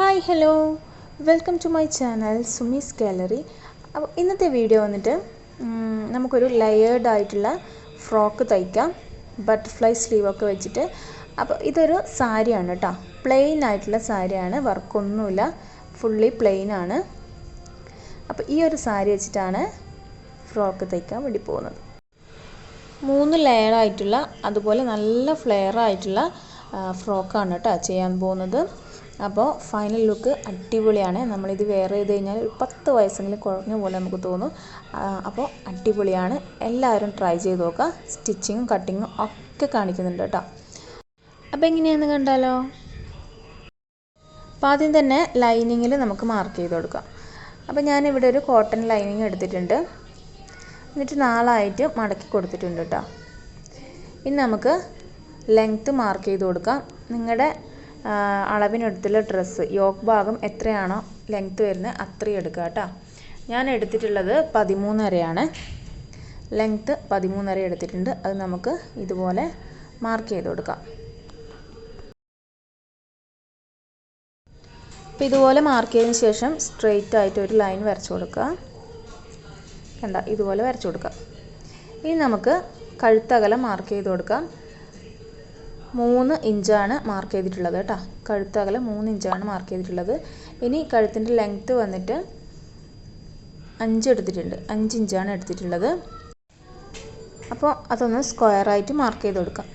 Hi hello welcome to my channel Sumi's gallery ഇന്നത്തെ video വന്നിട്ട് നമുക്കൊരു ലെയേർഡ് ആയിട്ടുള്ള ഫ്രോക്ക് തയ്ക്കാം. ബട്ടർഫ്ലൈ സ്ലീവൊക്കെ വെച്ചിട്ട്. അപ്പോൾ ഇതൊരു സാരിയാണ് കേട്ടോ പ്ലെയിൻ ആയിട്ടുള്ള സാരിയാണ്. വർക്കൊന്നുമില്ല ഫുള്ളി പ്ലെയിൻ ആണ്. അപ്പോൾ ഈ ഒരു സാരി വെച്ചിട്ടാണ് ഫ്രോക്ക് തയ്ക്കാൻ വേണ്ടി പോകുന്നത്. മൂന്ന് ലെയർ ആയിട്ടുള്ള അതുപോലെ നല്ല ഫ്ലെയർ ആയിട്ടുള്ള ഫ്രോക്കാണ് കേട്ടോ ചെയ്യാൻ പോകുന്നത്. അപ്പോൾ ഫൈനൽ ലുക്ക് അടിപൊളിയാണ്. നമ്മളിത് വെയർ ചെയ്ത് കഴിഞ്ഞാൽ ഒരു പത്ത് വയസ്സെങ്കിലും കുറഞ്ഞ പോലെ നമുക്ക് തോന്നും. അപ്പോൾ അടിപൊളിയാണ്. എല്ലാവരും ട്രൈ ചെയ്ത് നോക്കുക. സ്റ്റിച്ചിങ്ങും കട്ടിങ്ങും ഒക്കെ കാണിക്കുന്നുണ്ട് കേട്ടോ. അപ്പോൾ എങ്ങനെയാണെന്ന് കണ്ടാലോ? അപ്പോൾ ആദ്യം തന്നെ ലൈനിങ്ങിൽ നമുക്ക് മാർക്ക് ചെയ്ത് കൊടുക്കാം. അപ്പോൾ ഞാനിവിടെ ഒരു കോട്ടൺ ലൈനിങ് എടുത്തിട്ടുണ്ട്. എന്നിട്ട് നാളായിട്ട് മടക്കി കൊടുത്തിട്ടുണ്ട് കേട്ടോ. ഇനി നമുക്ക് ലെങ്ത്ത് മാർക്ക് ചെയ്ത് കൊടുക്കാം. നിങ്ങളുടെ അളവിനെടുത്തുള്ള ഡ്രസ്സ് യോക്ക് ഭാഗം എത്രയാണോ ലെങ്ത്ത് വരുന്നത് അത്രയും എടുക്കുക കേട്ടോ. ഞാൻ എടുത്തിട്ടുള്ളത് പതിമൂന്നരയാണ്. ലെങ്ത്ത് പതിമൂന്നര എടുത്തിട്ടുണ്ട്. അത് നമുക്ക് ഇതുപോലെ മാർക്ക് ചെയ്ത് കൊടുക്കാം. അപ്പോൾ ഇതുപോലെ മാർക്ക് ചെയ്തതിന് ശേഷം സ്ട്രെയിറ്റ് ആയിട്ട് ഒരു ലൈൻ വരച്ചു കൊടുക്കുക. കണ്ട? ഇതുപോലെ വരച്ചു കൊടുക്കുക. ഇനി നമുക്ക് കഴുത്തകലം മാർക്ക് ചെയ്ത് കൊടുക്കാം. മൂന്ന് ഇഞ്ചാണ് മാർക്ക് ചെയ്തിട്ടുള്ളത് കേട്ടോ. കഴുത്ത് അകലം മൂന്ന് ഇഞ്ചാണ് മാർക്ക് ചെയ്തിട്ടുള്ളത്. ഇനി കഴുത്തിന്റെ ലെങ്ത്ത് വന്നിട്ട് അഞ്ച് എടുത്തിട്ടുണ്ട്. അഞ്ച് ഇഞ്ചാണ് എടുത്തിട്ടുള്ളത്. അപ്പോൾ അതൊന്ന് സ്ക്വയറായിട്ട് മാർക്ക് ചെയ്ത് കൊടുക്കാം.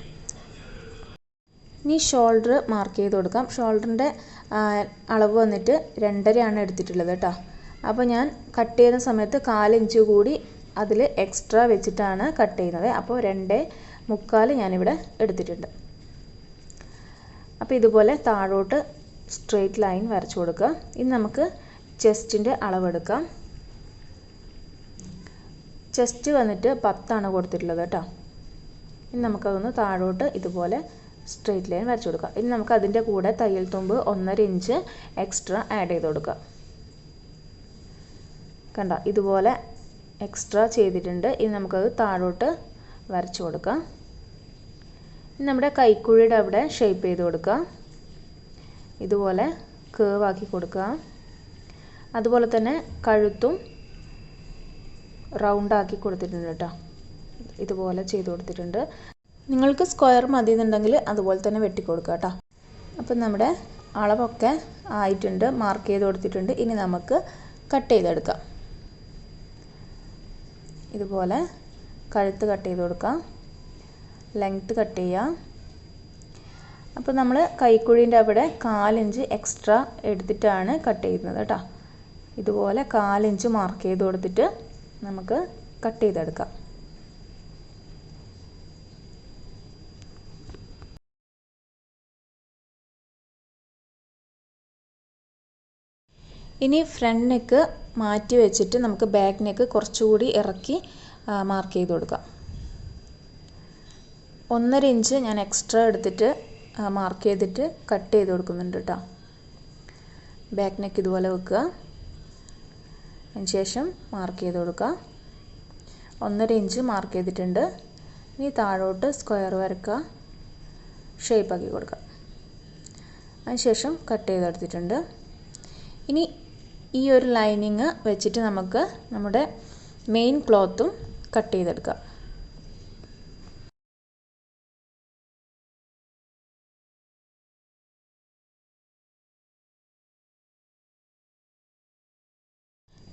ഇനി ഷോൾഡർ മാർക്ക് ചെയ്ത് കൊടുക്കാം. ഷോൾഡറിന്റെ അളവ് വന്നിട്ട് രണ്ടരയാണ് എടുത്തിട്ടുള്ളത് കേട്ടോ. അപ്പോൾ ഞാൻ കട്ട് ചെയ്യുന്ന സമയത്ത് കാലിഞ്ച് കൂടി അതിൽ എക്സ്ട്രാ വെച്ചിട്ടാണ് കട്ട് ചെയ്യുന്നത്. അപ്പോൾ രണ്ട് മുക്കാൽ ഞാനിവിടെ എടുത്തിട്ടുണ്ട്. അപ്പോൾ ഇതുപോലെ താഴോട്ട് സ്ട്രെയിറ്റ് ലൈൻ വരച്ചു കൊടുക്കുക. ഇനി നമുക്ക് ചെസ്റ്റിന്റെ അളവെടുക്കാം ചെസ്റ്റ് വന്നിട്ട് പത്താണ് കൊടുത്തിട്ടുള്ളത് കേട്ടോ. ഇനി നമുക്കതൊന്ന് താഴോട്ട് ഇതുപോലെ സ്ട്രെയിറ്റ് ലൈൻ വരച്ചു കൊടുക്കുക ഇനി നമുക്ക് അതിന്റെ കൂടെ തയ്യൽ തുമ്പ് ഒന്നര ഇഞ്ച് എക്സ്ട്രാ ആഡ് ചെയ്ത് കൊടുക്കുക കണ്ട? ഇതുപോലെ എക്സ്ട്രാ ചെയ്തിട്ടുണ്ട്. ഇനി നമുക്കത് താഴോട്ട് വരച്ചു കൊടുക്കാം. നമ്മുടെ കൈക്കുഴിയുടെ അവിടെ ഷേപ്പ് ചെയ്ത് കൊടുക്കുക. ഇതുപോലെ കേവ് ആക്കി കൊടുക്കുക. അതുപോലെ തന്നെ കഴുത്തും റൗണ്ടാക്കി കൊടുത്തിട്ടുണ്ട് കേട്ടോ. ഇതുപോലെ ചെയ്ത് കൊടുത്തിട്ടുണ്ട്. നിങ്ങൾക്ക് സ്ക്വയർ മതി എന്നുണ്ടെങ്കിൽ അതുപോലെ തന്നെ വെട്ടിക്കൊടുക്കുക കേട്ടോ. അപ്പം നമ്മുടെ അളവൊക്കെ ആയിട്ടുണ്ട് മാർക്ക് ചെയ്ത് കൊടുത്തിട്ടുണ്ട്. ഇനി നമുക്ക് കട്ട് ചെയ്തെടുക്കാം. ഇതുപോലെ കഴുത്ത് കട്ട് ചെയ്ത് കൊടുക്കാം. ലെങ്ത്ത് കട്ട് ചെയ്യുക അപ്പോൾ നമ്മൾ കൈക്കുഴീന്റെ അവിടെ കാലിഞ്ച് എക്സ്ട്രാ എടുത്തിട്ടാണ് കട്ട് ചെയ്യുന്നത് കേട്ടോ. ഇതുപോലെ കാലിഞ്ച് മാർക്ക് ചെയ്ത് കൊടുത്തിട്ട് നമുക്ക് കട്ട് ചെയ്തെടുക്കാം. ഇനി ഫ്രണ്ട് നെക്ക് മാറ്റി വെച്ചിട്ട് നമുക്ക് ബാക്ക് നെക്ക് കുറച്ചുകൂടി ഇറക്കി മാർക്ക് ചെയ്ത് കൊടുക്കാം. ഒന്നര ഇഞ്ച് ഞാൻ എക്സ്ട്രാ എടുത്തിട്ട് മാർക്ക് ചെയ്തിട്ട് കട്ട് ചെയ്ത് കൊടുക്കുന്നുണ്ട് കേട്ടോ ബാക്ക് നെക്ക് ഇതുപോലെ വെക്കുക. അതിന് ശേഷം മാർക്ക് ചെയ്ത് കൊടുക്കുക. ഒന്നര ഇഞ്ച് മാർക്ക് ചെയ്തിട്ടുണ്ട്. ഇനി താഴോട്ട് സ്ക്വയർ വരക്കുക. ഷേപ്പ് ആക്കി കൊടുക്കുക. അതിനുശേഷം കട്ട് ചെയ്തെടുത്തിട്ടുണ്ട് ഇനി ഈ ഒരു ലൈനിങ് വെച്ചിട്ട് നമുക്ക് നമ്മുടെ മെയിൻ ക്ലോത്തും കട്ട് ചെയ്തെടുക്കാം.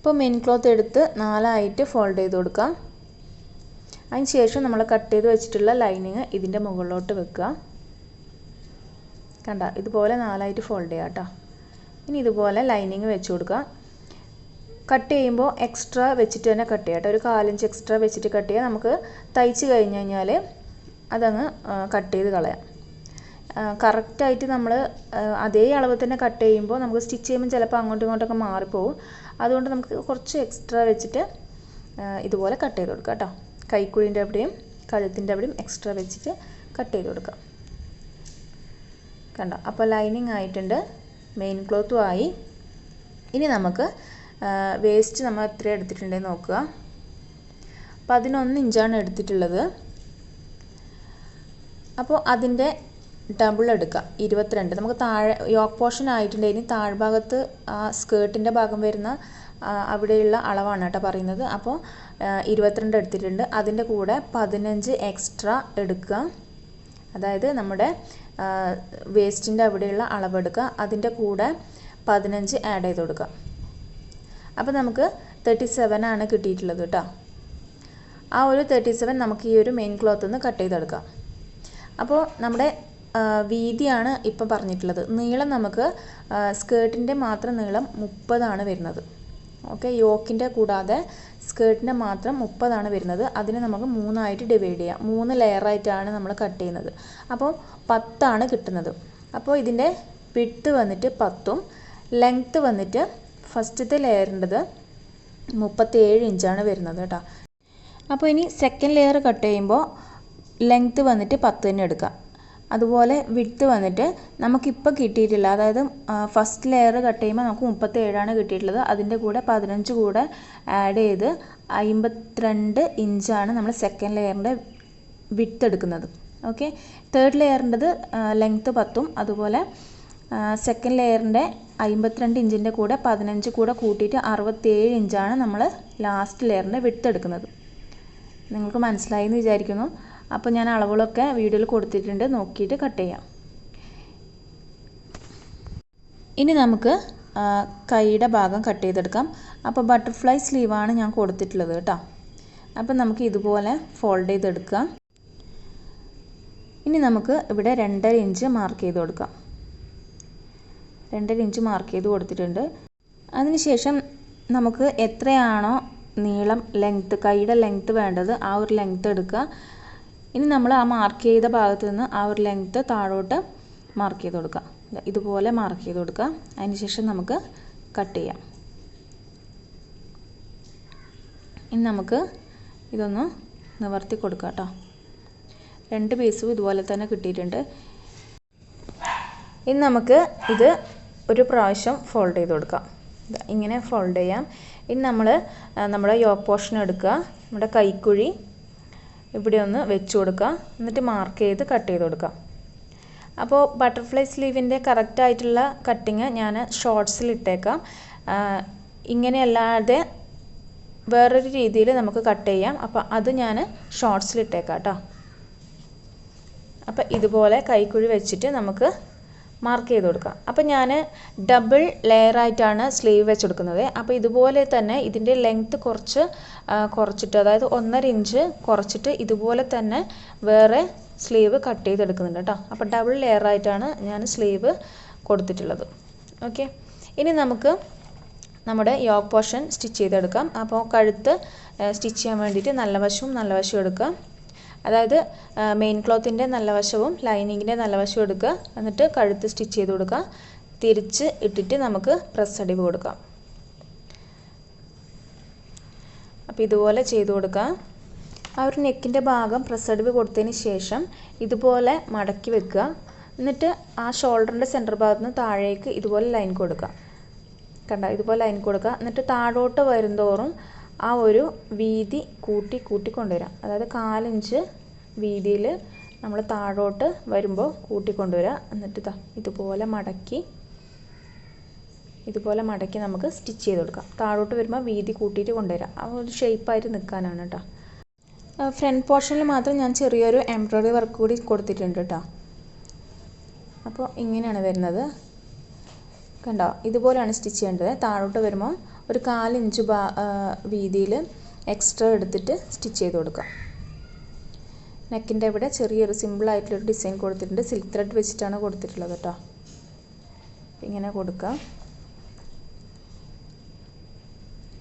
ഇപ്പോൾ മെയിൻ ക്ലോത്ത് എടുത്ത് നാലായിട്ട് ഫോൾഡ് ചെയ്ത് കൊടുക്കാം. അതിന് ശേഷം നമ്മൾ കട്ട് ചെയ്ത് വെച്ചിട്ടുള്ള ലൈനിങ് ഇതിന്റെ മുകളിലോട്ട് വെക്കുക. കണ്ട ഇതുപോലെ നാലായിട്ട് ഫോൾഡ് ചെയ്യാം കേട്ടോ ഇനി ഇതുപോലെ ലൈനിങ് വെച്ച് കൊടുക്കുക. കട്ട് ചെയ്യുമ്പോൾ എക്സ്ട്രാ വെച്ചിട്ട് തന്നെ കട്ട് ചെയ്യാം ഒരു കാലിഞ്ച് എക്സ്ട്രാ വെച്ചിട്ട് കട്ട് ചെയ്യാം നമുക്ക് തയ്ച്ച് കഴിഞ്ഞ് കഴിഞ്ഞാൽ അതങ്ങ് കട്ട് ചെയ്ത് കളയാം. കറക്റ്റായിട്ട് നമ്മൾ അതേ അളവ് തന്നെ കട്ട് ചെയ്യുമ്പോൾ നമുക്ക് സ്റ്റിച്ച് ചെയ്യുമ്പോൾ ചിലപ്പോൾ അങ്ങോട്ടും ഇങ്ങോട്ടൊക്കെ മാറിപ്പോവും. അതുകൊണ്ട് നമുക്ക് കുറച്ച് എക്സ്ട്രാ വെച്ചിട്ട് ഇതുപോലെ കട്ട് ചെയ്ത് കൊടുക്കുക കേട്ടോ. കൈക്കുഴിന്റെ അവിടെയും കഴുത്തിന്റെ അവിടെയും എക്സ്ട്രാ വെച്ചിട്ട് കട്ട് ചെയ്ത് കൊടുക്കുക കണ്ടോ? അപ്പോൾ ലൈനിങ് ആയിട്ടുണ്ട്. മെയിൻ ക്ലോത്തും ആയി. ഇനി നമുക്ക് വേസ്റ്റ് നമ്മൾ എത്ര എടുത്തിട്ടുണ്ടെന്ന് നോക്കുക. പതിനൊന്ന് ഇഞ്ചാണ് എടുത്തിട്ടുള്ളത്. അപ്പോൾ അതിന്റെ ഡബിൾ എടുക്കുക ഇരുപത്തിരണ്ട്. നമുക്ക് താഴെ യോക്ക് പോർഷൻ ആയിട്ടുണ്ടെങ്കിൽ താഴ്ഭാഗത്ത് ആ സ്കേർട്ടിന്റെ ഭാഗം വരുന്ന അവിടെയുള്ള അളവാണ് കേട്ടോ പറയുന്നത്. അപ്പോൾ ഇരുപത്തിരണ്ട് എടുത്തിട്ടുണ്ട്. അതിന്റെ കൂടെ പതിനഞ്ച് എക്സ്ട്രാ എടുക്കുക. അതായത് നമ്മുടെ വേസ്റ്റിന്റെ അവിടെയുള്ള അളവെടുക്കുക അതിന്റെ കൂടെ പതിനഞ്ച് ആഡ് ചെയ്ത് കൊടുക്കുക. അപ്പോൾ നമുക്ക് തേർട്ടി സെവൻ ആണ് കിട്ടിയിട്ടുള്ളത് കേട്ടോ. ആ ഒരു തേർട്ടി സെവൻ നമുക്ക് ഈ ഒരു മെയിൻ ക്ലോത്ത് നിന്ന് കട്ട് ചെയ്തെടുക്കാം. അപ്പോൾ നമ്മുടെ വീതിയാണ് ഇപ്പം പറഞ്ഞിട്ടുള്ളത്. നീളം നമുക്ക് സ്കേർട്ടിന്റെ മാത്രം നീളം മുപ്പതാണ് വരുന്നത്. ഓക്കെ യോക്കിന്റെ കൂടാതെ സ്കേർട്ടിന്റെ മാത്രം മുപ്പതാണ് വരുന്നത്. അതിനെ നമുക്ക് മൂന്നായിട്ട് ഡിവൈഡ് ചെയ്യാം. മൂന്ന് ലെയറായിട്ടാണ് നമ്മൾ കട്ട് ചെയ്യുന്നത്. അപ്പോൾ പത്താണ് കിട്ടുന്നത്. അപ്പോൾ ഇതിന്റെ വിട്ട് വന്നിട്ട് പത്തും ലെങ്ത്ത് വന്നിട്ട് ഫസ്റ്റത്തെ ലെയറിന്റെത് മുപ്പത്തേഴ് ഇഞ്ചാണ് വരുന്നത് കേട്ടോ. അപ്പോൾ ഇനി സെക്കൻഡ് ലെയർ കട്ട് ചെയ്യുമ്പോൾ ലെങ്ത്ത് വന്നിട്ട് പത്ത് തന്നെ എടുക്കാം. അതുപോലെ വിഡ്ത്ത് വന്നിട്ട് നമുക്കിപ്പോൾ കിട്ടിയിട്ടില്ല. അതായത് ഫസ്റ്റ് ലെയർ കട്ട് ചെയ്യുമ്പോൾ നമുക്ക് മുപ്പത്തേഴാണ് കിട്ടിയിട്ടുള്ളത്. അതിന്റെ കൂടെ പതിനഞ്ച് കൂടെ ആഡ് ചെയ്ത് അമ്പത്തിരണ്ട് ഇഞ്ചാണ് നമ്മൾ സെക്കൻഡ് ലെയറിന്റെ വിഡ്ത്ത് എടുക്കുന്നത്. ഓക്കെ തേർഡ് ലെയറിന്റെത് ലെങ്ത്ത് പത്തും. അതുപോലെ സെക്കൻഡ് ലെയറിന്റെ അമ്പത്തിരണ്ട് ഇഞ്ചിന്റെ കൂടെ പതിനഞ്ച് കൂടെ കൂട്ടിയിട്ട് അറുപത്തേഴ് ഇഞ്ചാണ് നമ്മൾ ലാസ്റ്റ് ലെയറിന്റെ വിഡ്ത്ത് എടുക്കുന്നത്. നിങ്ങൾക്ക് മനസ്സിലായി എന്ന് വിചാരിക്കുന്നു. അപ്പോൾ ഞാൻ അളവുകളൊക്കെ വീഡിയോയിൽ കൊടുത്തിട്ടുണ്ട്. നോക്കിയിട്ട് കട്ട് ചെയ്യാം. ഇനി നമുക്ക് കൈയുടെ ഭാഗം കട്ട് ചെയ്തെടുക്കാം. അപ്പോൾ ബട്ടർഫ്ലൈ സ്ലീവാണ് ഞാൻ കൊടുത്തിട്ടുള്ളത് കേട്ടോ. അപ്പം നമുക്ക് ഇതുപോലെ ഫോൾഡ് ചെയ്തെടുക്കാം. ഇനി നമുക്ക് ഇവിടെ രണ്ടര ഇഞ്ച് മാർക്ക് ചെയ്ത് കൊടുക്കാം. രണ്ടര ഇഞ്ച് മാർക്ക് ചെയ്ത് കൊടുത്തിട്ടുണ്ട്. അതിനുശേഷം നമുക്ക് എത്രയാണോ നീളം ലെങ്ത്ത് കൈയുടെ ലെങ്ത്ത് വേണ്ടത് ആ ഒരു ലെങ്ത്ത് എടുക്കുക. ഇനി നമ്മൾ ആ മാർക്ക് ചെയ്ത ഭാഗത്ത് നിന്ന് ആ ഒരു ലെങ്ത്ത് താഴോട്ട് മാർക്ക് ചെയ്ത് കൊടുക്കുക ഇതുപോലെ മാർക്ക് ചെയ്ത് കൊടുക്കുക അതിനുശേഷം നമുക്ക് കട്ട് ചെയ്യാം. ഇനി നമുക്ക് ഇതൊന്ന് നിവർത്തി കൊടുക്കാം കേട്ടോ രണ്ട് പീസും ഇതുപോലെ തന്നെ കിട്ടിയിട്ടുണ്ട്. ഇനി നമുക്ക് ഇത് ഒരു പ്രാവശ്യം ഫോൾഡ് ചെയ്ത് കൊടുക്കാം. ഇങ്ങനെ ഫോൾഡ് ചെയ്യാം. ഇനി നമ്മൾ നമ്മുടെ യോക്ക് പോർഷൻ എടുക്കുക നമ്മുടെ കൈക്കുഴി ഇവിടെ ഒന്ന് വെച്ച് കൊടുക്കുക എന്നിട്ട് മാർക്ക് ചെയ്ത് കട്ട് ചെയ്ത് കൊടുക്കുക അപ്പോൾ ബട്ടർഫ്ലൈ സ്ലീവിന്റെ കറക്റ്റായിട്ടുള്ള കട്ടിങ് ഞാൻ ഷോർട്സിൽ ഇട്ടേക്കാം. ഇങ്ങനെയല്ലാതെ വേറൊരു രീതിയിൽ നമുക്ക് കട്ട് ചെയ്യാം. അപ്പോൾ അത് ഞാൻ ഷോർട്സിൽ ഇട്ടേക്കാം കേട്ടോ അപ്പോൾ ഇതുപോലെ കൈക്കുഴി വെച്ചിട്ട് നമുക്ക് മാർക്ക് ചെയ്ത് കൊടുക്കാം അപ്പോൾ ഞാൻ ഡബിൾ ലെയർ ആയിട്ടാണ് സ്ലീവ് വെച്ച് കൊടുക്കുന്നത് അപ്പോൾ ഇതുപോലെ തന്നെ ഇതിന്റെ ലെങ്ത്ത് കുറച്ച് കുറച്ചിട്ട് അതായത് ഒന്നര ഇഞ്ച് കുറച്ചിട്ട് ഇതുപോലെ തന്നെ വേറെ സ്ലീവ് കട്ട് ചെയ്തെടുക്കുന്നുണ്ട് കേട്ടോ. അപ്പോൾ ഡബിൾ ലെയർ ആയിട്ടാണ് ഞാൻ സ്ലീവ് കൊടുത്തിട്ടുള്ളത്. ഓക്കെ ഇനി നമുക്ക് നമ്മുടെ യോക്ക് പോർഷൻ സ്റ്റിച്ച് ചെയ്തെടുക്കാം. അപ്പോൾ കഴുത്ത് സ്റ്റിച്ച് ചെയ്യാൻ വേണ്ടിയിട്ട് നല്ല വശവും നല്ല വശവും എടുക്കാം. അതായത് മെയിൻ ക്ലോത്തിന്റെ നല്ല വശവും ലൈനിങ്ങിന്റെ നല്ല വശവും എടുക്കുക. എന്നിട്ട് കഴുത്ത് സ്റ്റിച്ച് ചെയ്ത് കൊടുക്കുക. തിരിച്ച് ഇട്ടിട്ട് നമുക്ക് പ്രസ് അടിവ് കൊടുക്കാം. അപ്പോൾ ഇതുപോലെ ചെയ്ത് കൊടുക്കുക. ആ ഒരു നെക്കിന്റെ ഭാഗം പ്രസ് അടിവ് കൊടുത്തതിന് ശേഷം ഇതുപോലെ മടക്കി വെക്കുക. എന്നിട്ട് ആ ഷോൾഡറിന്റെ സെന്റർ ഭാഗത്ത് നിന്ന് താഴേക്ക് ഇതുപോലെ ലൈൻ കൊടുക്കുക. കണ്ട? ഇതുപോലെ ലൈൻ കൊടുക്കുക. എന്നിട്ട് താഴോട്ട് വരുന്തോറും ആ ഒരു വീതി കൂട്ടി കൂട്ടി കൊണ്ടുവരാം അതായത് കാലിഞ്ച് വീതിയിൽ നമ്മൾ താഴോട്ട് വരുമ്പോൾ കൂട്ടി കൊണ്ടുവരിക എന്നിട്ട് ഇതാ ഇതുപോലെ മടക്കി ഇതുപോലെ മടക്കി നമുക്ക് സ്റ്റിച്ച് ചെയ്ത് കൊടുക്കാം. താഴോട്ട് വരുമ്പോൾ വീതി കൂട്ടിയിട്ട് കൊണ്ടുവരാം. ആ ഒരു ഷേപ്പായിട്ട് നിൽക്കാനാണ് കേട്ടോ ഫ്രണ്ട് പോർഷനിൽ മാത്രം ഞാൻ ചെറിയൊരു എംബ്രോയ്ഡറി വർക്ക് കൂടി കൊടുത്തിട്ടുണ്ട് കേട്ടോ അപ്പോൾ ഇങ്ങനെയാണ് വരുന്നത്. കണ്ടോ? ഇതുപോലെയാണ് സ്റ്റിച്ച് ചെയ്യേണ്ടത്. താഴോട്ട് വരുമ്പോൾ ഒരു കാലിഞ്ച് വീതിയിൽ എക്സ്ട്രാ എടുത്തിട്ട് സ്റ്റിച്ച് ചെയ്ത് കൊടുക്കുക നെക്കിന്റെ ഇവിടെ ചെറിയൊരു സിമ്പിളായിട്ടുള്ളൊരു ഡിസൈൻ കൊടുത്തിട്ടുണ്ട്. സിൽക്ക് ത്രെഡ് വെച്ചിട്ടാണ് കൊടുത്തിട്ടുള്ളത് കേട്ടോ ഇങ്ങനെ കൊടുക്കുക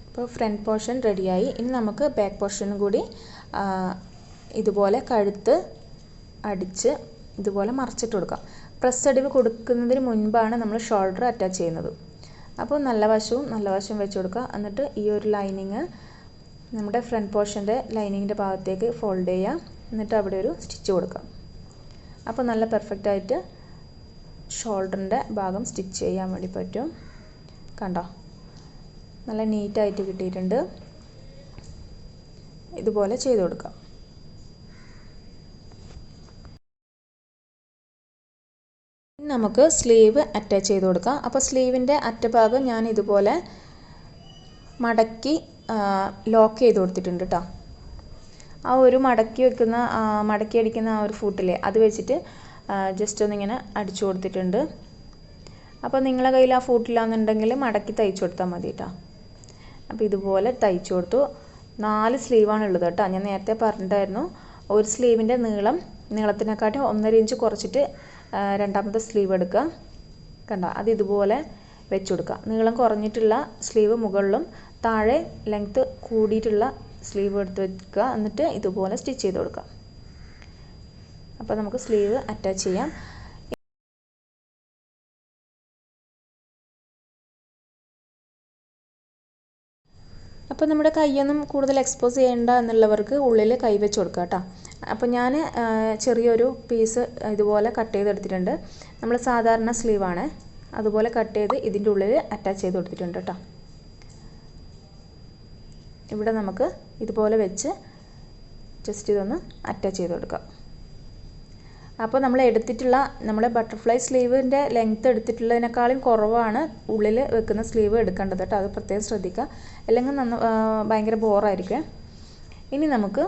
ഇപ്പോൾ ഫ്രണ്ട് പോർഷൻ റെഡിയായി ഇനി നമുക്ക് ബാക്ക് പോർഷനും കൂടി ഇതുപോലെ കഴുത്ത് അടിച്ച് ഇതുപോലെ മറച്ചിട്ട് കൊടുക്കാം. പ്രസ് അടിവ് കൊടുക്കുന്നതിന് മുൻപാണ് നമ്മൾ ഷോൾഡർ അറ്റാച്ച് ചെയ്യുന്നത്. അപ്പോൾ നല്ല വശവും നല്ല വശവും വെച്ച് കൊടുക്കുക എന്നിട്ട് ഈ ഒരു ലൈനിങ് നമ്മുടെ ഫ്രണ്ട് പോർഷന്റെ ലൈനിങ്ങിന്റെ ഭാഗത്തേക്ക് ഫോൾഡ് ചെയ്യുക എന്നിട്ട് അവിടെ ഒരു സ്റ്റിച്ച് കൊടുക്കാം. അപ്പോൾ നല്ല പെർഫെക്റ്റ് ആയിട്ട് ഷോൾഡറിന്റെ ഭാഗം സ്റ്റിച്ച് ചെയ്യാൻ വേണ്ടി പറ്റും. കണ്ടോ? നല്ല നീറ്റായിട്ട് കിട്ടിയിട്ടുണ്ട്. ഇതുപോലെ ചെയ്ത് കൊടുക്കാം. നമുക്ക് സ്ലീവ് അറ്റാച്ച് ചെയ്ത് കൊടുക്കാം. അപ്പോൾ സ്ലീവിന്റെ അറ്റഭാഗം ഞാൻ ഇതുപോലെ മടക്കി ലോക്ക് ചെയ്ത് കൊടുത്തിട്ടുണ്ട് കേട്ടോ ആ ഒരു മടക്കി വെക്കുന്ന മടക്കി അടിക്കുന്ന ആ ഒരു ഫൂട്ടില്ലേ അത് വെച്ചിട്ട് ജസ്റ്റ് ഒന്നിങ്ങനെ അടിച്ചു കൊടുത്തിട്ടുണ്ട്. അപ്പോൾ നിങ്ങളെ കയ്യിൽ ആ ഫൂട്ടില്ലാന്നുണ്ടെങ്കിൽ മടക്കി തയ്ച്ചു കൊടുത്താൽ മതി കേട്ടോ അപ്പോൾ ഇതുപോലെ തയ്ച്ചു കൊടുത്തു. നാല് സ്ലീവാണ് ഉള്ളത് കേട്ടോ ഞാൻ നേരത്തെ പറഞ്ഞിട്ടായിരുന്നു. ഒരു സ്ലീവിന്റെ നീളം നീളത്തിനെക്കാട്ടി ഒന്നര ഇഞ്ച് കുറച്ചിട്ട് രണ്ടാമത്തെ സ്ലീവ് എടുക്കുക കണ്ട? അത് ഇതുപോലെ വെച്ച് കൊടുക്കുക നീളം കുറഞ്ഞിട്ടുള്ള സ്ലീവ് മുകളിലും താഴെ ലെങ്ത്ത് കൂടിയിട്ടുള്ള സ്ലീവ് എടുത്ത് വെക്കുക. എന്നിട്ട് ഇതുപോലെ സ്റ്റിച്ച് ചെയ്ത് കൊടുക്കുക. അപ്പോൾ നമുക്ക് സ്ലീവ് അറ്റാച്ച് ചെയ്യാം. അപ്പോൾ നമ്മുടെ കൈയൊന്നും കൂടുതൽ എക്സ്പോസ് ചെയ്യേണ്ട എന്നുള്ളവർക്ക് ഉള്ളിൽ കൈ വെച്ച് കൊടുക്കുക കേട്ടോ. അപ്പോൾ ഞാൻ ചെറിയൊരു പീസ് ഇതുപോലെ കട്ട് ചെയ്തെടുത്തിട്ടുണ്ട് നമ്മൾ സാധാരണ സ്ലീവാണ് അതുപോലെ കട്ട് ചെയ്ത് ഇതിന്റെ ഉള്ളിൽ അറ്റാച്ച് ചെയ്ത് കൊടുത്തിട്ടുണ്ട് കേട്ടോ. ഇവിടെ നമുക്ക് ഇതുപോലെ വെച്ച് ജസ്റ്റ് ഇതൊന്ന് അറ്റാച്ച് ചെയ്ത് കൊടുക്കാം അപ്പോൾ നമ്മൾ എടുത്തിട്ടുള്ള നമ്മുടെ ബട്ടർഫ്ലൈ സ്ലീവിന്റെ ലെങ്ത്ത് എടുത്തിട്ടുള്ളതിനേക്കാളും കുറവാണ് ഉള്ളിൽ വെക്കുന്ന സ്ലീവ് എടുക്കേണ്ടത് കേട്ടോ. അത് പ്രത്യേകം ശ്രദ്ധിക്കുക. അല്ലെങ്കിൽ നന്ന ഭയങ്കര ബോറായിരിക്കും ഇനി നമുക്ക്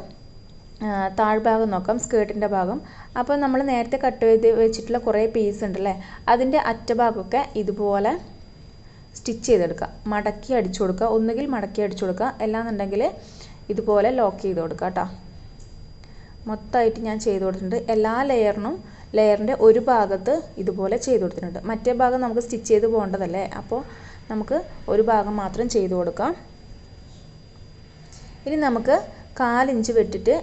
താഴ്ഭാഗം നോക്കാം സ്കേർട്ടിന്റെ ഭാഗം. അപ്പോൾ നമ്മൾ നേരത്തെ കട്ട് ചെയ്ത് വെച്ചിട്ടുള്ള കുറേ പീസ് ഉണ്ടല്ലേ? അതിന്റെ അറ്റഭാഗമൊക്കെ ഇതുപോലെ സ്റ്റിച്ച് ചെയ്തെടുക്കുക. മടക്കി അടിച്ചു കൊടുക്കുക. ഒന്നുകിൽ മടക്കി അടിച്ചു കൊടുക്കുക. അല്ലാന്നുണ്ടെങ്കിൽ ഇതുപോലെ ലോക്ക് ചെയ്ത് കൊടുക്കുക കേട്ടോ മൊത്തമായിട്ട് ഞാൻ ചെയ്ത് കൊടുത്തിട്ടുണ്ട്. എല്ലാ ലെയറിനും ലെയറിന്റെ ഒരു ഭാഗത്ത് ഇതുപോലെ ചെയ്ത് കൊടുത്തിട്ടുണ്ട്. മറ്റേ ഭാഗം നമുക്ക് സ്റ്റിച്ച് ചെയ്ത് പോകേണ്ടതല്ലേ? അപ്പോൾ നമുക്ക് ഒരു ഭാഗം മാത്രം ചെയ്ത് കൊടുക്കാം. ഇനി നമുക്ക് കാലിഞ്ച് വെട്ടിട്ട്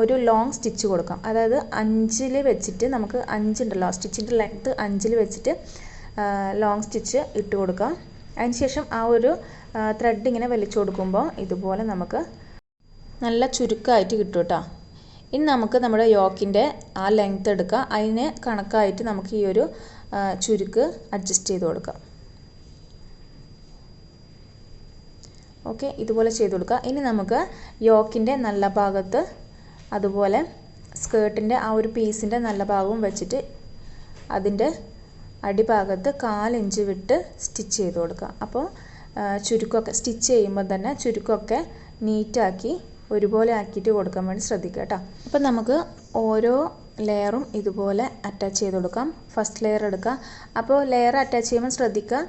ഒരു ലോങ് സ്റ്റിച്ച് കൊടുക്കാം. അതായത് അഞ്ചിൽ വെച്ചിട്ട് നമുക്ക് അഞ്ചുണ്ടല്ലോ സ്റ്റിച്ചിന്റെ ലെങ്ത്ത് അഞ്ചിൽ വെച്ചിട്ട് ലോങ് സ്റ്റിച്ച് ഇട്ട് കൊടുക്കാം. അതിനുശേഷം ആ ഒരു ത്രെഡ് ഇങ്ങനെ വലിച്ചു കൊടുക്കുമ്പോൾ ഇതുപോലെ നമുക്ക് നല്ല ചുരുക്കമായിട്ട് കിട്ടും കേട്ടോ. ഇനി നമുക്ക് നമ്മുടെ യോക്കിന്റെ ആ ലെങ്ത് എടുക്കുക അതിന് കണക്കായിട്ട് നമുക്ക് ഈ ഒരു ചുരുക്ക് അഡ്ജസ്റ്റ് ചെയ്ത് കൊടുക്കാം. ഓക്കെ ഇതുപോലെ ചെയ്ത് കൊടുക്കുക ഇനി നമുക്ക് യോക്കിന്റെ നല്ല ഭാഗത്ത് അതുപോലെ സ്കേർട്ടിന്റെ ആ ഒരു പീസിന്റെ നല്ല ഭാഗവും വെച്ചിട്ട് അതിന്റെ അടിഭാഗത്ത് കാലിഞ്ച് വിട്ട് സ്റ്റിച്ച് ചെയ്ത് കൊടുക്കുക. അപ്പോൾ ചുരുക്കമൊക്കെ സ്റ്റിച്ച് ചെയ്യുമ്പോൾ തന്നെ ചുരുക്കമൊക്കെ നീറ്റാക്കി ഒരുപോലെ ആക്കിയിട്ട് കൊടുക്കാൻ വേണ്ടി ശ്രദ്ധിക്കുക കേട്ടോ. അപ്പോൾ നമുക്ക് ഓരോ ലെയറും ഇതുപോലെ അറ്റാച്ച് ചെയ്ത് കൊടുക്കാം. ഫസ്റ്റ് ലെയർ എടുക്കുക. അപ്പോൾ ലെയർ അറ്റാച്ച് ചെയ്യുമ്പോൾ ശ്രദ്ധിക്കുക.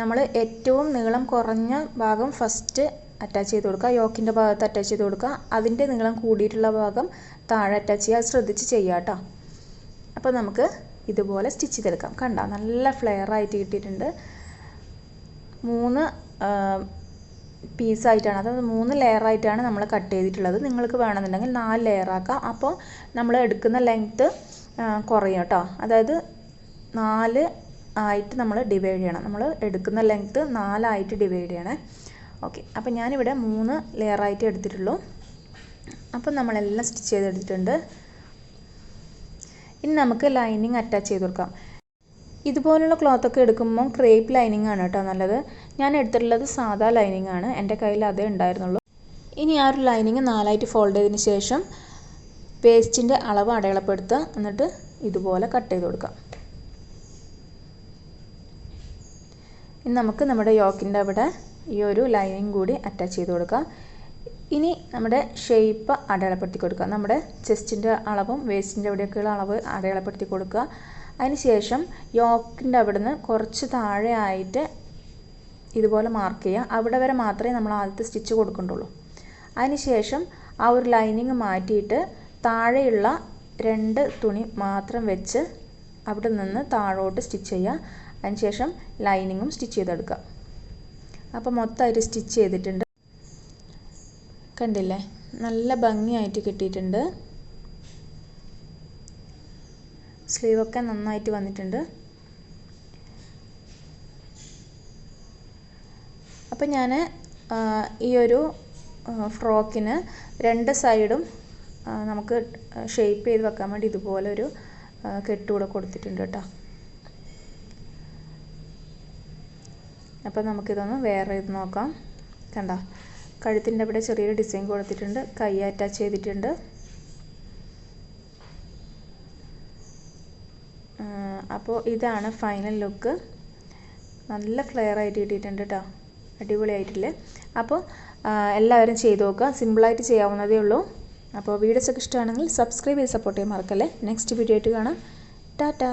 നമ്മൾ ഏറ്റവും നീളം കുറഞ്ഞ ഭാഗം ഫസ്റ്റ് അറ്റാച്ച് ചെയ്ത് കൊടുക്കുക. യോക്കിന്റെ ഭാഗത്ത് അറ്റാച്ച് ചെയ്ത് കൊടുക്കുക. അതിന്റെ നീളം കൂടിയിട്ടുള്ള ഭാഗം താഴെ അറ്റാച്ച് ചെയ്യുക. ശ്രദ്ധിച്ച് ചെയ്യുക കേട്ടോ. അപ്പോൾ നമുക്ക് ഇതുപോലെ സ്റ്റിച്ച് ചെയ്തെടുക്കാം. കണ്ട? നല്ല ഫ്ലെയർ ആയിട്ട് കിട്ടിയിട്ടുണ്ട്. മൂന്ന് പീസായിട്ടാണ് അതായത് മൂന്ന് ലെയറായിട്ടാണ് നമ്മൾ കട്ട് ചെയ്തിട്ടുള്ളത്. നിങ്ങൾക്ക് വേണമെന്നുണ്ടെങ്കിൽ നാല് ലെയർ ആക്കാം. അപ്പോൾ നമ്മൾ എടുക്കുന്ന ലെങ്ത്ത് കുറയും കേട്ടോ. അതായത് നാല് ആയിട്ട് നമ്മൾ ഡിവൈഡ് ചെയ്യണം. നമ്മൾ എടുക്കുന്ന ലെങ്ത്ത് നാലായിട്ട് ഡിവൈഡ് ചെയ്യണേ. ഓക്കെ. അപ്പോൾ ഞാനിവിടെ മൂന്ന് ലെയറായിട്ട് എടുത്തിട്ടുള്ളൂ. അപ്പം നമ്മളെല്ലാം സ്റ്റിച്ച് ചെയ്തെടുത്തിട്ടുണ്ട്. ഇനി നമുക്ക് ലൈനിങ് അറ്റാച്ച് ചെയ്ത് കൊടുക്കാം. ഇതുപോലുള്ള ക്ലോത്ത് ഒക്കെ എടുക്കുമ്പോൾ ക്രേപ്പ് ലൈനിങ് ആണ് കേട്ടോ നല്ലത്. ഞാൻ എടുത്തിട്ടുള്ളത് സാധാ ലൈനിങ് ആണ്. എന്റെ കയ്യിൽ അതേ ഉണ്ടായിരുന്നുള്ളൂ. ഇനി ആ ഒരു ലൈനിങ് നാലായിട്ട് ഫോൾഡ് ചെയ്തതിന് ശേഷം പേസ്റ്റിന്റെ അളവ് അടയാളപ്പെടുത്തുക. എന്നിട്ട് ഇതുപോലെ കട്ട് ചെയ്ത് കൊടുക്കാം ഇനി നമുക്ക് നമ്മുടെ യോക്കിന്റെ അവിടെ ഈ ഒരു ലൈനിങ് കൂടി അറ്റാച്ച് ചെയ്ത് കൊടുക്കാം. ഇനി നമ്മുടെ ഷേപ്പ് അടയാളപ്പെടുത്തി കൊടുക്കുക. നമ്മുടെ ചെസ്റ്റിന്റെ അളവും വേസ്റ്റിന്റെ അവിടെയൊക്കെയുള്ള അളവ് അടയാളപ്പെടുത്തി കൊടുക്കുക. അതിനുശേഷം യോക്കിന്റെ അവിടുന്ന് കുറച്ച് താഴെ ആയിട്ട് ഇതുപോലെ മാർക്ക് ചെയ്യുക. അവിടെ വരെ മാത്രമേ നമ്മൾ ആദ്യത്തെ സ്റ്റിച്ച് കൊടുക്കണ്ടുള്ളൂ അതിനുശേഷം ആ ഒരു ലൈനിങ് മാറ്റിയിട്ട് താഴെയുള്ള രണ്ട് തുണി മാത്രം വെച്ച് അവിടെ നിന്ന് താഴോട്ട് സ്റ്റിച്ച് ചെയ്യുക. അതിനുശേഷം ലൈനിങ്ങും സ്റ്റിച്ച് ചെയ്തെടുക്കുക. അപ്പോൾ മൊത്തമായിട്ട് സ്റ്റിച്ച് ചെയ്തിട്ടുണ്ട്. കണ്ടില്ലേ? നല്ല ഭംഗിയായിട്ട് കിട്ടിയിട്ടുണ്ട്. സ്ലീവൊക്കെ നന്നായിട്ട് വന്നിട്ടുണ്ട്. അപ്പം ഞാൻ ഈ ഒരു ഫ്രോക്കിന് രണ്ട് സൈഡും നമുക്ക് ഷേപ്പ് ചെയ്ത് വെക്കാൻ വേണ്ടി ഇതുപോലെ ഒരു കെട്ടുകൂടെ കൊടുത്തിട്ടുണ്ട് കേട്ടോ. അപ്പം നമുക്കിതൊന്ന് വേറെ ഇത് നോക്കാം. കണ്ട? കഴുത്തിന്റെ അവിടെ ചെറിയൊരു ഡിസൈൻ കൊടുത്തിട്ടുണ്ട്. കൈ അറ്റാച്ച് ചെയ്തിട്ടുണ്ട്. അപ്പോൾ ഇതാണ് ഫൈനൽ ലുക്ക്. നല്ല ഫ്ലെയർ ആയിട്ട് കിട്ടിയിട്ടുണ്ട് കേട്ടോ അടിപൊളിയായിട്ടില്ലേ? അപ്പോൾ എല്ലാവരും ചെയ്ത് നോക്കുക. സിമ്പിളായിട്ട് ചെയ്യാവുന്നതേ ഉള്ളൂ. അപ്പോൾ വീഡിയോസൊക്കെ ഇഷ്ടമാണെങ്കിൽ സബ്സ്ക്രൈബ് ചെയ്ത് സപ്പോർട്ട് ചെയ്യാൻ മറക്കല്ലേ? നെക്സ്റ്റ് വീഡിയോ ആയിട്ട് കാണാം. ടാറ്റാ.